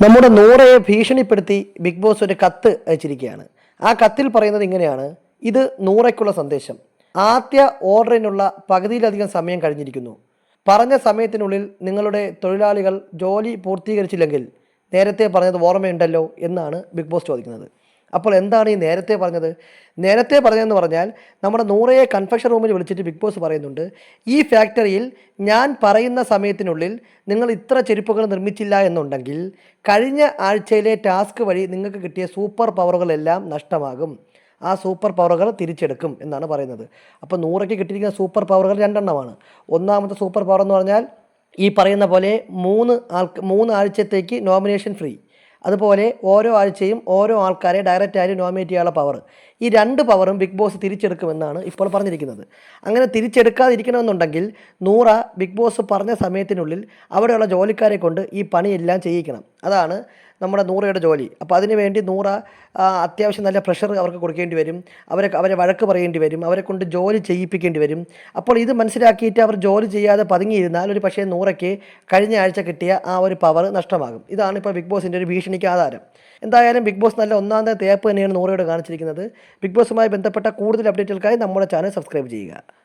നമ്മുടെ നൂറയെ ഭീഷണിപ്പെടുത്തി big boss ഒരു കത്ത് അയച്ചിരിക്കുകയാണ്. ആ കത്തിൽ പറയുന്നത് ഇങ്ങനെയാണ്. ഇത് നൂറയ്ക്കുള്ള സന്ദേശം. ആദ്യ ഓർഡറിനുള്ള പകുതിയിലധികം സമയം കഴിഞ്ഞിരിക്കുന്നു. പറഞ്ഞ സമയത്തിനുള്ളിൽ നിങ്ങളുടെ തൊഴിലാളികൾ ജോലി പൂർത്തീകരിച്ചില്ലെങ്കിൽ നേരത്തെ പറഞ്ഞത് ഓർമ്മയുണ്ടല്ലോ എന്നാണ് ബിഗ് ബോസ് ചോദിക്കുന്നത്. അപ്പോൾ എന്താണ് ഈ നേരത്തെ പറഞ്ഞത്? നേരത്തെ പറഞ്ഞതെന്ന് പറഞ്ഞാൽ നമ്മുടെ നൂറയെ കൺഫെഷൻ റൂമിൽ വിളിച്ചിട്ട് ബിഗ് ബോസ് പറയുന്നുണ്ട് ഈ ഫാക്ടറിയിൽ ഞാൻ പറയുന്ന സമയത്തിനുള്ളിൽ നിങ്ങൾ ഇത്ര ചെരുപ്പുകൾ നിർമ്മിച്ചില്ല എന്നുണ്ടെങ്കിൽ കഴിഞ്ഞ ആഴ്ചയിലെ ടാസ്ക് വഴി നിങ്ങൾക്ക് കിട്ടിയ സൂപ്പർ പവറുകളെല്ലാം നഷ്ടമാകും. ആ സൂപ്പർ പവറുകൾ തിരിച്ചെടുക്കും എന്നാണ് പറയുന്നത്. അപ്പോൾ നൂറയ്ക്ക് കിട്ടിയിരിക്കുന്ന സൂപ്പർ പവറുകൾ രണ്ടെണ്ണമാണ്. ഒന്നാമത്തെ സൂപ്പർ പവർ എന്ന് പറഞ്ഞാൽ ഈ പറയുന്ന പോലെ മൂന്ന് ആൾക്ക് മൂന്ന് ആഴ്ചത്തേക്ക് നോമിനേഷൻ ഫ്രീ അതുപോലെ ഓരോ ആഴ്ചയും ഓരോ ആൾക്കാരെ ഡയറക്റ്റ് നോമിനേറ്റ് ചെയ്യാനുള്ള പവർ ഈ രണ്ട് പവറും ബിഗ് ബോസ് തിരിച്ചെടുക്കുമെന്നാണ് ഇപ്പോൾ പറഞ്ഞിരിക്കുന്നത്. അങ്ങനെ തിരിച്ചെടുക്കാതിരിക്കണമെന്നുണ്ടെങ്കിൽ നൂറ ബിഗ് ബോസ് പറഞ്ഞ സമയത്തിനുള്ളിൽ അവിടെയുള്ള ജോലിക്കാരെ കൊണ്ട് ഈ പണിയെല്ലാം ചെയ്യിക്കണം. അതാണ് നമ്മുടെ നൂറയുടെ ജോലി. അപ്പോൾ അതിന് വേണ്ടി നൂറ അത്യാവശ്യം നല്ല പ്രഷർ അവർക്ക് കൊടുക്കേണ്ടി വരും. അവരെ അവരെ വഴക്ക് പറയേണ്ടി വരും. അവരെ കൊണ്ട് ജോലി ചെയ്യിപ്പിക്കേണ്ടി വരും. അപ്പോൾ ഇത് മനസ്സിലാക്കിയിട്ട് അവർ ജോലി ചെയ്യാതെ പതുങ്ങിയിരുന്നാൽ ഒരു പക്ഷേ നൂറയ്ക്ക് കഴിഞ്ഞ ആഴ്ച കിട്ടിയ ആ ഒരു പവർ നഷ്ടമാകും. ഇതാണ് ഇപ്പോൾ ബിഗ് ബോസിന്റെ ഒരു ഭീഷണിക്ക് ആധാരം. എന്തായാലും ബിഗ് ബോസ് നല്ല ഒന്നാം തേപ്പ് തന്നെയാണ് നൂറയോട് കാണിച്ചിരിക്കുന്നത്. ബിഗ് ബോസുമായി ബന്ധപ്പെട്ട കൂടുതൽ അപ്ഡേറ്റുകൾക്കായി നമ്മുടെ ചാനൽ സബ്സ്ക്രൈബ് ചെയ്യുക.